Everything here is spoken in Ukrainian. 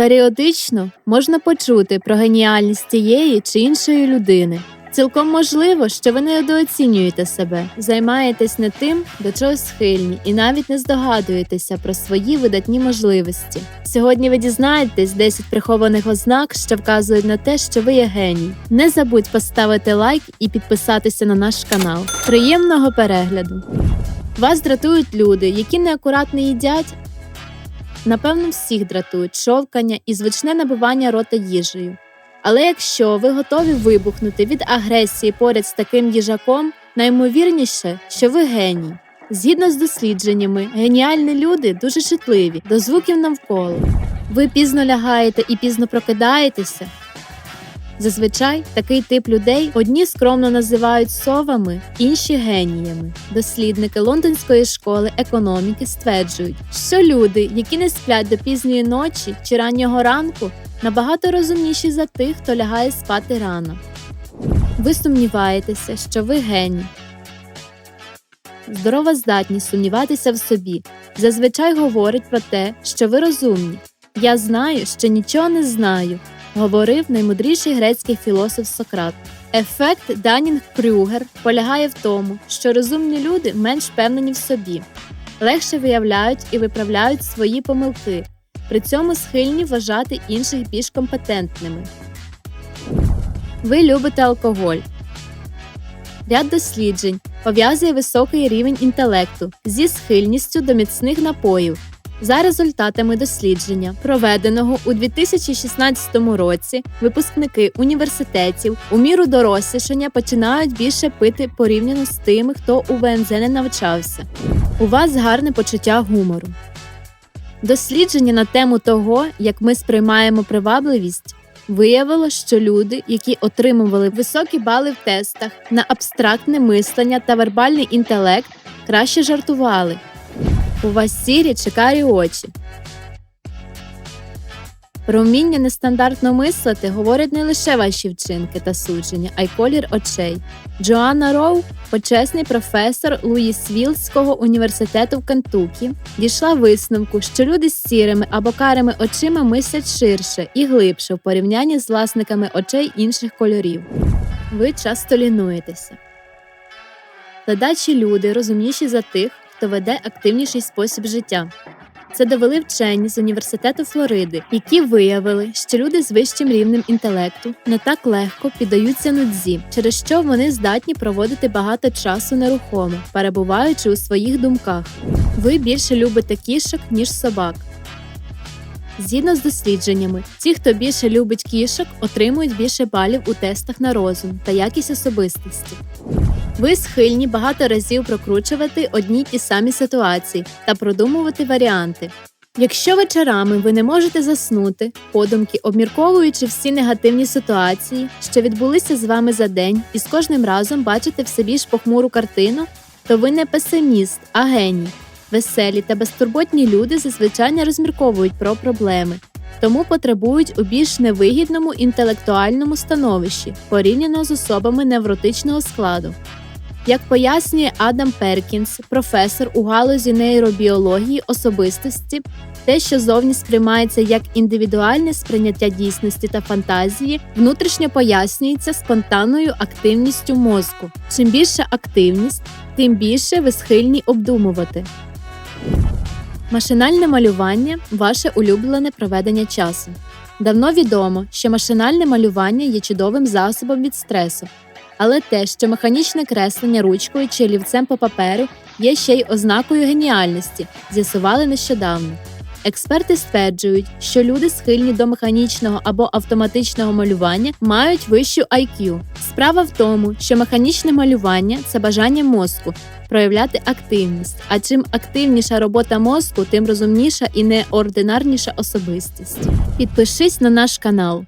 Періодично можна почути про геніальність тієї чи іншої людини. Цілком можливо, що ви недооцінюєте себе, займаєтесь не тим, до чого схильні, і навіть не здогадуєтеся про свої видатні можливості. Сьогодні ви дізнаєтесь 10 прихованих ознак, що вказують на те, що ви є геній. Не забудь поставити лайк і підписатися на наш канал. Приємного перегляду! Вас дратують люди, які неакуратно їдять. Напевно, всіх дратують шовкання і звичне набивання рота їжею. Але якщо ви готові вибухнути від агресії поряд з таким їжаком, наймовірніше, що ви геній. Згідно з дослідженнями, геніальні люди дуже чутливі до звуків навколо. Ви пізно лягаєте і пізно прокидаєтеся. Зазвичай такий тип людей одні скромно називають совами, інші геніями. Дослідники лондонської школи економіки стверджують, що люди, які не сплять до пізньої ночі чи раннього ранку, набагато розумніші за тих, хто лягає спати рано. Ви сумніваєтеся, що ви геній. Здорова здатність сумніватися в собі зазвичай говорить про те, що ви розумні. Я знаю, що нічого не знаю, говорив наймудріший грецький філософ Сократ. Ефект Данінг-Крюгер полягає в тому, що розумні люди менш впевнені в собі, легше виявляють і виправляють свої помилки, при цьому схильні вважати інших більш компетентними. Ви любите алкоголь. Ряд досліджень пов'язує високий рівень інтелекту зі схильністю до міцних напоїв. За результатами дослідження, проведеного у 2016 році, випускники університетів у міру дорослішання починають більше пити порівняно з тими, хто у ВНЗ не навчався. У вас гарне почуття гумору. Дослідження на тему того, як ми сприймаємо привабливість, виявило, що люди, які отримували високі бали в тестах на абстрактне мислення та вербальний інтелект, краще жартували. У вас сірі чи карі очі. Про вміння нестандартно мислити говорять не лише ваші вчинки та судження, а й колір очей. Джоанна Роу, почесний професор Луїсвілського університету в Кентукі, дійшла висновку, що люди з сірими або карими очима мислять ширше і глибше в порівнянні з власниками очей інших кольорів. Ви часто лінуєтеся. Ледачі люди розумніші за тих, хто веде активніший спосіб життя. Це довели вчені з університету Флориди, які виявили, що люди з вищим рівнем інтелекту не так легко піддаються нудзі, через що вони здатні проводити багато часу нерухомо, перебуваючи у своїх думках. Ви більше любите кішок, ніж собак. Згідно з дослідженнями, ті, хто більше любить кішок, отримують більше балів у тестах на розум та якість особистості. Ви схильні багато разів прокручувати одні ті самі ситуації та продумувати варіанти. Якщо вечорами ви не можете заснути, подумки обмірковуючи всі негативні ситуації, що відбулися з вами за день, і з кожним разом бачите все більш похмуру картину, то ви не песиміст, а геній. Веселі та безтурботні люди зазвичай не розмірковують про проблеми, тому потребують у більш невигідному інтелектуальному становищі порівняно з особами невротичного складу. Як пояснює Адам Перкінс, професор у галузі нейробіології особистості, те, що зовні сприймається як індивідуальне сприйняття дійсності та фантазії, внутрішньо пояснюється спонтанною активністю мозку. Чим більша активність, тим більше ви схильні обдумувати. Машинальне малювання ваше улюблене проведення часу. Давно відомо, що машинальне малювання є чудовим засобом від стресу, але те, що механічне креслення ручкою чи олівцем по паперу є ще й ознакою геніальності, з'ясували нещодавно. Експерти стверджують, що люди, схильні до механічного або автоматичного малювання, мають вищу IQ. Справа в тому, що механічне малювання це бажання мозку проявляти активність. А чим активніша робота мозку, тим розумніша і неординарніша особистість. Підпишись на наш канал.